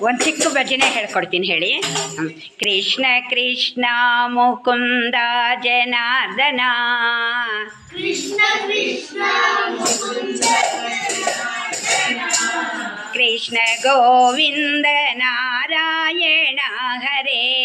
ಒಂದು ಚಿಕ್ಕ ಭಜನೆ ಹೇಳ್ಕೊಡ್ತೀನಿ ಹೇಳಿ. ಕೃಷ್ಣ ಕೃಷ್ಣ ಮುಕುಂದ ಜನಾರ್ದನ. ಕೃಷ್ಣ ಕೃಷ್ಣ ಮುಕುಂದ ಕೃಷ್ಣ ಗೋವಿಂದ ನಾರಾಯಣ ಹರೇ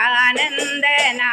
सच्चिदानन्दना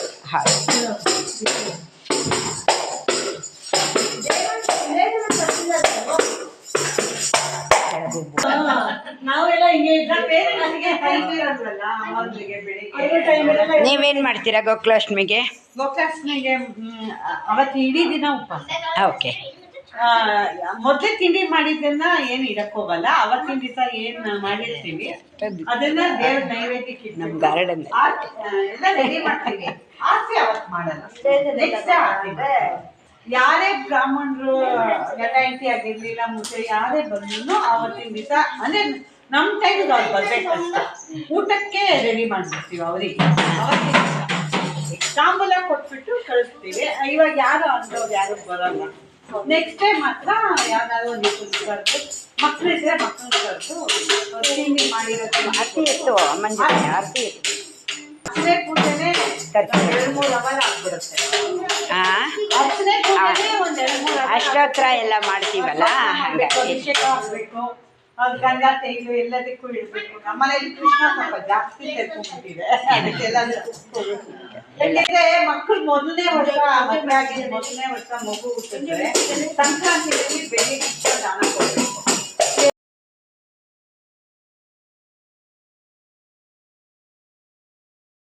ಹಿಂಗೆ. ನೀವೇನ್ ಮಾಡ್ತೀರಾ ಗೋಕುಲಾಷ್ಟಮಿಗೆ ಗೋಕುಲಾಷ್ಟಮಿಗೆ ಅವತ್ತು ಇಡೀ ದಿನ ಉಪವಾಸ. ಓಕೆ. ಮೊದ್ಲೇ ತಿಂಡಿ ಮಾಡಿದ್ದನ್ನ ಏನ್ ಇಡಕ್ ಹೋಗಲ್ಲ. ಅವತ್ತಿನ ದಿವಸ ಏನ್ ಮಾಡಿರ್ತೀವಿ. ಅದನ್ನ ದೇವ್ರ ನೈವೇದ್ಯಕ್ಕೆ ಇಟ್ಬಿಟ್ಟು ನಮ್ ಗಾರ್ಡನ್ ಎಲ್ಲ ರೆಡಿ ಮಾಡ್ತೀವಿ. ಆರ್ತಿ ಅವತ್ ಮಾಡಲ್ಲ. ನೆಕ್ಸ್ಟ್. ಯಾರೇ ಬ್ರಾಹ್ಮಣರು ಗಂಡ ಹೆಂಡತಿ ಆಗಿರ್ಲಿಲ್ಲ ಮುಂಚೆ ಯಾರೇ ಬಂದ್ರು ಅವತ್ತಿನ ದಿವಸ ಅಂದ್ರೆ ನಮ್ ಟೈಮ್ ಅವ್ರು ಬರ್ಬೇಕಷ್ಟೇ. ಊಟಕ್ಕೆ ರೆಡಿ ಮಾಡ್ಬಿಡ್ತೀವಿ ಅವರಿಗೆ. ಅವತ್ತಿನ ತಾಂಬೂಲ ಕೊಟ್ಬಿಟ್ಟು ಕಳಿಸ್ತೀವಿ. ಇವಾಗ ಯಾರು ಅಂದವ್ರು ಯಾರು ಬರಲ್ಲ. ನೆಕ್ಸ್ಟ್ ಡೇ ಮಾತ್ರ ಯಾವ್ದಾದ್ರು ಒಂದು ಇಬ್ಬರು ಕರೆದು ಮಕ್ಕಳಿದ್ರೆ ಮಕ್ಕಳು ಕರೆದು ತಿಂಡಿ ಮಾಡಿರೋದು ಅತಿ ಇತ್ತು ಅಮ್ಮನ ಅತಿ ಇತ್ತು ಪೂಜೆನೆ ಕರ್ಕೊಂಡು. ಎರಡು ಮೂರು ಅವರ್ ಆಗ್ಬಿಡುತ್ತೆ. ಅಷ್ಟೋತ್ರ ಎಲ್ಲ ಮಾಡ್ತೀವಲ್ಲ? ಹಾಗಾಗಿ ಅದು ಗಂಧ ಎಲ್ಲದಕ್ಕೂ ಇಡಬೇಕು. ನಮ್ಮನೇಲಿ ಕೃಷ್ಣ ಸ್ವಲ್ಪ ಜಾಸ್ತಿ ತೆರ್ಕೊಂಡ್ಬಿಟ್ಟಿದೆ ಅದಕ್ಕೆಲ್ಲ ಯಾಕೆಂದ್ರೆ ಮಕ್ಕಳು ಮೊದಲನೇ ವರ್ಷ, ಮದುವೆ ಮೊದಲನೇ ವರ್ಷ ಮಗು ಹುಟ್ಟಿದ್ರೆ ಸಂಕ್ರಾಂತಿಯಲ್ಲಿ ಬೆಳಿಗ್ಗೆ ದಾನ ಕೊಡಬೇಕು.